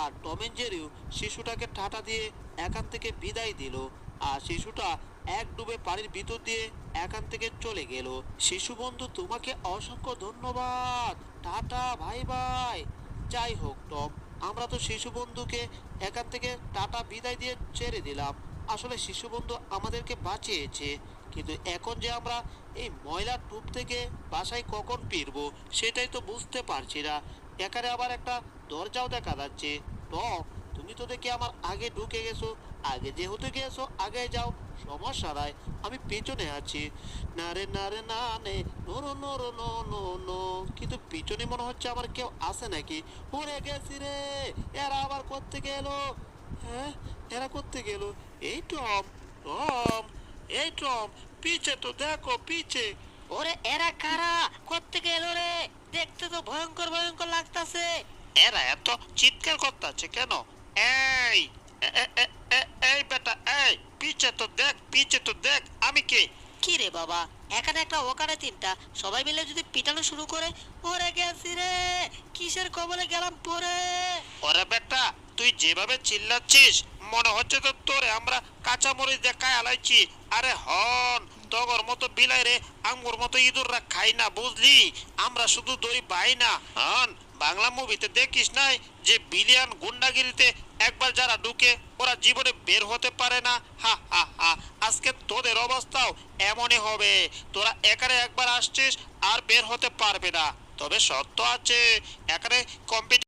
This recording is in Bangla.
আর টম এন্ড জেরিও শিশুটাকে ঠাটা দিয়ে এখান থেকে বিদায় দিল। আর শিশুটা এক ডুবে পানির ভিতর দিয়ে এখান থেকে চলে গেল। শিশু বন্ধু, তোমাকে অসংখ্য ধন্যবাদ। টাটা ভাই ভাই যাই হোক, টম, আমরা তো শিশু বন্ধুকে এখান থেকে টাটা বিদায় দিয়ে ছেড়ে দিলাম। আসলে শিশু বন্ধু আমাদেরকে বাঁচিয়েছে। কিন্তু এখন যে আমরা এই ময়লার টুপ থেকে বাসায় কখন ফিরবো, সেটাই তো বুঝতে পারছি না। এখানে আবার একটা দরজাও দেখা যাচ্ছে। টম তুমি তো দেখি আমার আগে ঢুকে গেছো। আগে যেহেতু গেছো, আগে যাও। সমস্যা নাই, আমি পেছনে আছি। না রে না রে, না নে, no no no no no কিন্তু পিছনে মনে হচ্ছে আমার কেউ আসে নাকি? পড়ে গেছি রে, এরা আবার করতে গেল হ্যাঁ এরা করতে গেল এই টম টম, এই টম, পিছে তো দেখো, পিছে। ওরে, এরা কারা? করতে ভয়ঙ্কর ভয়ঙ্কর লাগতাছে। এরা এত চিৎকার করতেছে কেন? এই এই বেটা এই পিছে তো দেখ পিছে তো দেখ আমি কে? কি রে বাবা এখানে একটা ওখানে তিনটা সবাই মিলে যদি পিটানো শুরু করে ওরে গেছি রে কিসের কবলে গেলাম পরে? ওরে বেটা তুই যেভাবে চিল্লাচ্ছিস মনে হচ্ছে তো তোরে আমরা কাঁচা মরিচ দেখায় আলাইছি আরে হন তগর মতো বিলাই রে, আঙ্গুর মতো ইঁদুররা খাই না বুঝলি? আমরা শুধু দড়ি পাই না। হন বাংলা মুভিতে দেখিস নাই যে বিলিয়ান গুন্ডাগিরিতে একবার যারা ঢুকে, ওরা জীবনে বের হতে পারে না। হা হা হা, আজকে তোদের অবস্থাও এমনই হবে। তোরা একারে একবার আসছিস আর বের হতে পারবে না। তবে সত্য আছে এখানে কম্পিটিশন